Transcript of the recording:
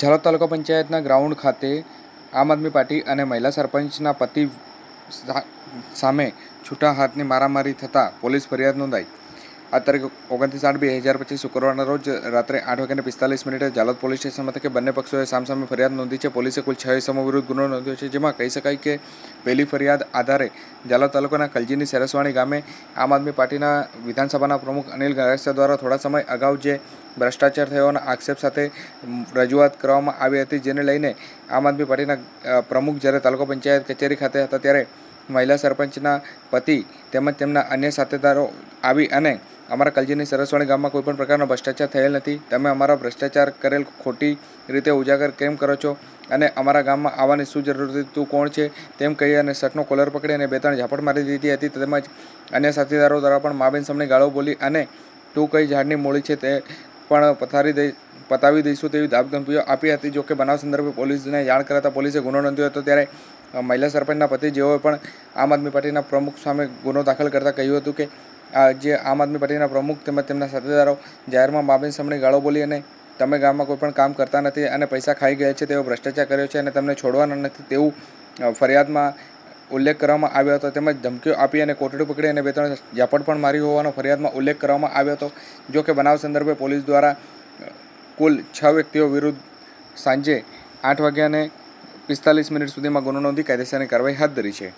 ઝાલોદ તાલુકા પંચાયતના ગ્રાઉન્ડ ખાતે આમ આદમી પાર્ટી અને મહિલા સરપંચના પતિ સામે છૂટા હાથની મારામારી થતાં પોલીસ ફરિયાદ નોંધાઈ. આ તારીખ ઓગણત્રીસ આઠ બે હજાર પચીસ શુક્રવારના રોજ રાત્રે આઠ વાગ્યાને પિસ્તાલીસ મિનિટે જાલોદ પોલીસ સ્ટેશન મથકે બંને પક્ષોએ સામસામે ફરિયાદ નોંધી છે. પોલીસે કુલ છ ઇસમો વિરુદ્ધ ગુનો નોંધ્યો છે, જેમાં કહી શકાય કે પહેલી ફરિયાદ આધારે જાલોદ તાલુકાના કલજીની સેરસવાણી ગામે આમ આદમી પાર્ટીના વિધાનસભાના પ્રમુખ અનિલ ગણેશા દ્વારા થોડા સમય અગાઉ જે ભ્રષ્ટાચાર થયોના આક્ષેપ સાથે રજૂઆત કરવામાં આવી હતી, જેને લઈને આમ આદમી પાર્ટીના પ્રમુખ જ્યારે તાલુકા પંચાયત કચેરી ખાતે હતા ત્યારે મહિલા સરપંચના પતિ તેમજ તેમના અન્ય સાથેદારો આવી અને અમારા કલજીની સરસવાણી ગામમાં કોઈપણ પ્રકારનો ભ્રષ્ટાચાર થયેલ નથી. તમે અમારા ભ્રષ્ટાચાર કરેલ ખોટી રીતે ઉજાગર કેમ કરો છો? અને અમારા ગામમાં આવવાની શું જરૂર તું કોણ છે? તેમ કહી અને શર્ટનો કોલર પકડી અને બે ત્રણ ઝાપટ મારી દીધી હતી. તેમજ અન્ય સાથીદારો દ્વારા પણ માબેન સામે ગાળો બોલી અને તું કઈ ઝાડની મૂળી છે તે પણ પથારી દઈ, પતાવી દઈશું તેવી ધાકધમકીઓ આપી હતી. જોકે બનાવ સંદર્ભે પોલીસને જાણ કરાતા પોલીસે ગુનો નોંધ્યો હતો. ત્યારે મહિલા સરપંચના પતિ જેઓએ પણ આમ આદમી પાર્ટીના પ્રમુખ સામે ગુનો દાખલ કરતાં કહ્યું હતું કે જે આમ આદમી પાર્ટીના પ્રમુખ તેમજ તેમના સાથેદારો જાહેરમાં માબેન સામે ગાળો બોલી અને તમે ગામમાં કોઈ પણ કામ કરતા નથી અને પૈસા ખાઈ ગયા છે તેવો ભ્રષ્ટાચાર કર્યો છે અને તમને છોડવાના નથી તેવું ફરિયાદમાં ઉલ્લેખ કરવામાં આવ્યો હતો. તેમજ ધમકીઓ આપી અને કોટડી પકડી અને બે ત્રણ ઝાપડ પણ મારી હોવાનો ફરિયાદમાં ઉલ્લેખ કરવામાં આવ્યો હતો. જો કે બનાવ સંદર્ભે પોલીસ દ્વારા કુલ છ વ્યક્તિઓ વિરુદ્ધ સાંજે આઠ વાગ્યાને પિસ્તાલીસ મિનિટ સુધીમાં ગુનો નોંધી કાયદેસરની કાર્યવાહી હાથ ધરી છે.